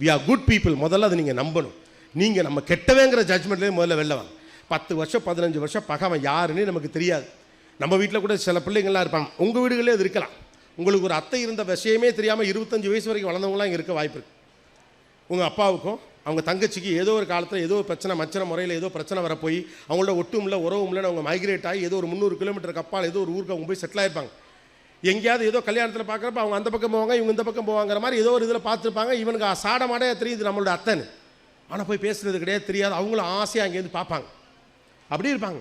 We are good people முதல்ல அதை நீங்கள் நம்பணும். நீங்கள் நம்ம கெட்டவேங்கிற ஜட்மெண்ட்லேயே முதல்ல வெளில வாங்க. பத்து வருஷம் பதினஞ்சு வருஷம் பகவன் யாருன்னு நமக்கு தெரியாது. நம்ம வீட்டில் கூட சில பிள்ளைங்கள்லாம் இருப்பாங்க. உங்கள் வீடுகளே அது இருக்கலாம். உங்களுக்கு ஒரு அத்தை இருந்த விஷயமே தெரியாமல் இருபத்தஞ்சு வயசு வரைக்கும் வளர்ந்தவங்களாம் இங்கே இருக்க வாய்ப்பு இருக்குது உங்கள் அப்பாவுக்கும் அவங்க தங்கச்சிக்கு ஏதோ ஒரு காலத்தில் ஏதோ ஒரு பிரச்சனை மச்சன முறையில் ஏதோ பிரச்சனை வரப்போய் அவங்களோட ஒட்டும் இல்லை உறவும் இல்லைன்னு அவங்க மைக்ரேட் ஆகி ஏதோ ஒரு முந்நூறு கிலோமீட்டருக்கு அப்பால் ஏதோ ஒரு ஊருக்கு அவங்க போய் செட்டில் ஆயிருப்பாங்க. எங்கேயாவது ஏதோ கல்யாணத்தில் பார்க்குறப்ப அவங்க அந்த பக்கம் போவாங்க இவங்க இந்த பக்கம் போவாங்கிற மாதிரி ஏதோ ஒரு இதில் பார்த்துருப்பாங்க. இவனுக்கு சாட தெரியுது நம்மளோட அத்தைன்னு ஆனால் போய் பேசுறது கிடையாது தெரியாது. அவங்களும் ஆசையாக அங்கேருந்து பார்ப்பாங்க. அப்படி இருப்பாங்க.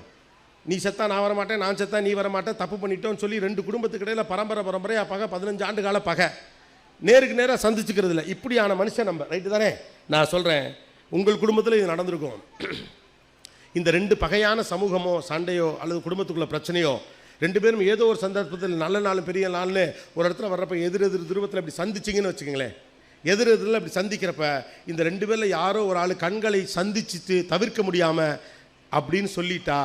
நீ செத்தா நான் வர மாட்டேன் நான் செத்தா நீ வர மாட்டேன் தப்பு பண்ணிட்டோன்னு சொல்லி ரெண்டு குடும்பத்துக்கு இடையில பரம்பரை பரம்பரையாக பகை பதினஞ்சு ஆண்டு கால பகை. நேருக்கு நேராக சந்திச்சுக்கிறது இல்லை. இப்படியான மனுஷன் நம்ம. ரைட்டு தானே? நான் சொல்கிறேன் உங்கள் குடும்பத்தில் இது நடந்திருக்கும். இந்த ரெண்டு பகையான சமூகமோ சண்டையோ அல்லது குடும்பத்துக்குள்ள பிரச்சனையோ ரெண்டு பேரும் ஏதோ ஒரு சந்தர்ப்பத்தில் நல்ல நாளும் பெரிய நாள்னு ஒரு இடத்துல வர்றப்ப எதிர் எதிர் துருவத்தில் அப்படி சந்திச்சிங்கன்னு வச்சுக்கோங்களேன். எதிர் எதிரில் அப்படி சந்திக்கிறப்ப இந்த ரெண்டு பேரில் யாரோ ஒரு ஆள் கண்களை சந்திச்சுட்டு தவிர்க்க முடியாமல் அப்படின்னு சொல்லிட்டா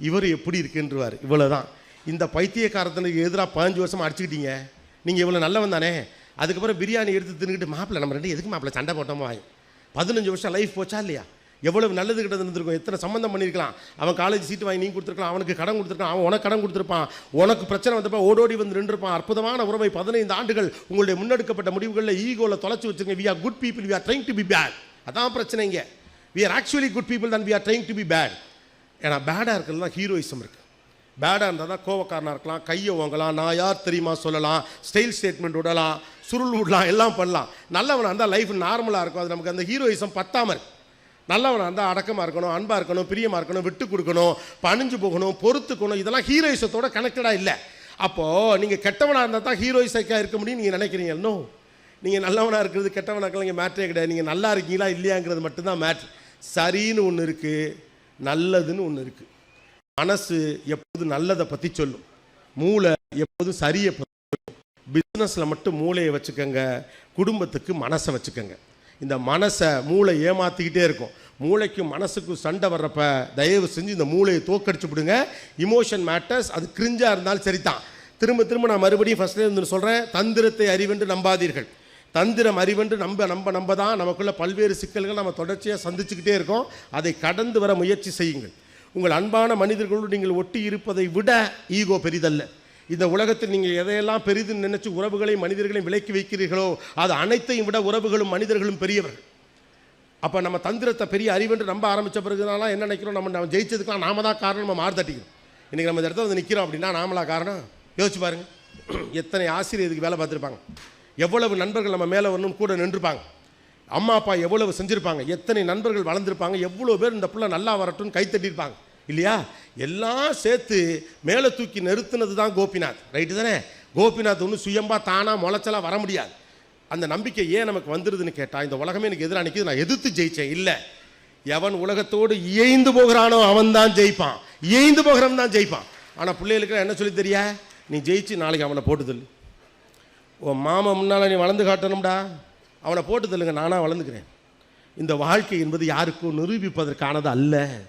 இவர் எப்படி இருக்குன்றவார். இவ்வளோதான் இந்த பைத்தியக்காரத்தனுக்கு எதிராக பதினஞ்சு வருஷம் அடிச்சுக்கிட்டீங்க. நீங்கள் இவ்வளோ நல்லவன் தானே. அதுக்கப்புறம் பிரியாணி எடுத்து தின்னுக்கிட்டு மாப்பிள்ளை நம்ம ரெண்டு எதுக்கு மாப்பிள்ளை? சண்டை போட்டோமோ? பதினஞ்சு வருஷம் லைஃப் போச்சா இல்லையா? எவ்வளவு நல்லது கிட்ட இருந்திருக்கும்? எத்தனை சம்மந்தம் பண்ணியிருக்கலாம்? அவன் காலேஜ் சீட்டு வாங்கி நீ கொடுத்துருக்கலாம் அவனுக்கு கடன் கொடுத்துருக்கான் அவன் உனக்கு கடன் கொடுத்துருப்பான். உனக்கு பிரச்சனை வந்தப்ப ஓடோடி வந்து நின்றுருப்பான். அற்புதமான உறவை பதினைந்து ஆண்டுகள் உங்களுடைய முன்னெடுக்கப்பட்ட முடிவுகளில் ஈகோவில் தொலைச்சி வச்சுங்க we are good people we are trying to be bad அதான் பிரச்சனைங்க we are actually good people தான் we are trying to be bad ஏன்னா பேடாக இருக்கிறது தான் ஹீரோயிசம் இருக்குது பேடாக இருந்தால் தான் கோவக்காரனாக இருக்கலாம் கையை ஓங்கலாம் நான் யார் தெரியுமா சொல்லலாம் ஸ்டைல் ஸ்டேட்மெண்ட் விடலாம் சுருள் விடலாம் எல்லாம் பண்ணலாம். நல்லவனாக இருந்தால் லைஃப் நார்மலாக இருக்கும். அது நமக்கு அந்த ஹீரோயிசம் பத்தாமல் இருக்குது நல்லவனாக இருந்தால் அடக்கமாக இருக்கணும் அன்பாக இருக்கணும் பிரியமாக இருக்கணும் விட்டு கொடுக்கணும் பணிஞ்சு போகணும் பொறுத்துக்கணும். இதெல்லாம் ஹீரோயிசத்தோட கனெக்டடாக இல்லை. அப்போது நீங்கள் கெட்டவனாக இருந்தால் தான் ஹீரோயிசக்காக இருக்க முடியும் நீங்கள் நினைக்கிறீங்க? இன்னும் நீங்கள் நல்லவனாக இருக்கிறது கெட்டவனாக்கலாம் இங்கே மேட்ரே கிடையாது. நீங்கள் நல்லா இருக்கீங்களா இல்லையாங்கிறது மட்டும்தான் மேட்ரு சரின்னு ஒன்று இருக்குது நல்லதுன்னு ஒன்று இருக்குது மனசு எப்போது நல்லதை பற்றி சொல்லும். மூளை எப்போதும் சரியை பற்றி சொல்லும். பிஸ்னஸில் மட்டும் மூளையை வச்சுக்கோங்க குடும்பத்துக்கு மனசை வச்சுக்கோங்க. இந்த மனசை மூளை ஏமாற்றிக்கிட்டே இருக்கும். மூளைக்கும் மனசுக்கும் சண்டை வர்றப்ப தயவு செஞ்சு இந்த மூளையை தோக்கடிச்சு விடுங்க. இமோஷன் மேட்டர்ஸ் அது கிரிஞ்சாக இருந்தாலும் சரிதான். திரும்ப திரும்ப நான் மறுபடியும் ஃபஸ்ட்லேயே வந்து சொல்கிறேன் தந்திரத்தை அறிவென்று நம்பாதீர்கள். தந்திரம் அறிவென்று நம்ப நம்ப நம்ப தான் நமக்குள்ள பல்வேறு சிக்கல்கள் நம்ம தொடர்ச்சியாக சந்திச்சுக்கிட்டே இருக்கோம். அதை கடந்து வர முயற்சி செய்யுங்கள். உங்கள் அன்பான மனிதர்களோடு நீங்கள் ஒட்டி இருப்பதை விட ஈகோ பெரிதல்ல. இந்த உலகத்தில் நீங்கள் எதையெல்லாம் பெரிதுன்னு நினைச்சு உறவுகளையும் மனிதர்களையும் விலக்கி வைக்கிறீர்களோ அது அனைத்தையும் விட உறவுகளும் மனிதர்களும் பெரியவர்கள். அப்போ நம்ம தந்திரத்தை பெரிய அறிவென்று நம்ப ஆரம்பித்த பிறகுனாலாம் என்ன நினைக்கிறோம்? நம்ம நம்ம ஜெயிச்சதுக்கெல்லாம் நாம தான் காரணம் நம்ம மாறுதட்டிக்கிறோம் இன்றைக்கி நம்ம இந்த இடத்துல வந்து நிற்கிறோம் அப்படின்னா நாமளா காரணம்? யோசிச்சு பாருங்க. எத்தனை ஆசிரியர் இதுக்கு வேலை பார்த்துருப்பாங்க? எவ்வளவு நண்பர்கள் நம்ம மேலே வரணும் கூட நின்றுருப்பாங்க அம்மா அப்பா எவ்வளவு செஞ்சுருப்பாங்க? எத்தனை நண்பர்கள் வளர்ந்துருப்பாங்க? எவ்வளோ பேர் இந்த பிள்ளை நல்லா வரட்டும்னு கைத்தட்டியிருப்பாங்க இல்லையா? எல்லாம் சேர்த்து மேலே தூக்கி நிறுத்தினது தான் கோபிநாத். ரைட்டு தானே? கோபிநாத் ஒன்றும் சுயம்பா தானாக முளைச்சலாம் வர முடியாது. அந்த நம்பிக்கை ஏன் நமக்கு வந்துடுதுன்னு கேட்டால் இந்த உலகமே எனக்கு எதிராக நிற்கிது நான் எதிர்த்து ஜெயித்தேன் இல்லை. எவன் உலகத்தோடு இயைந்து போகிறானோ அவன் தான் ஜெயிப்பான். இயைந்து போகிறவன் தான் ஜெயிப்பான். ஆனால் பிள்ளைகளுக்கு என்ன சொல்லி தெரியா? நீ ஜெயிச்சு நாளைக்கு அவனை போட்டு தள்ளு. உன் மாமா முன்னால் நீ வளர்ந்து காட்டணும்டா. அவனை போட்டு தள்ளுங்க நானாக வளர்ந்துக்கிறேன். இந்த வாழ்க்கை என்பது யாருக்கும் நிரூபிப்பதற்கானது அல்ல.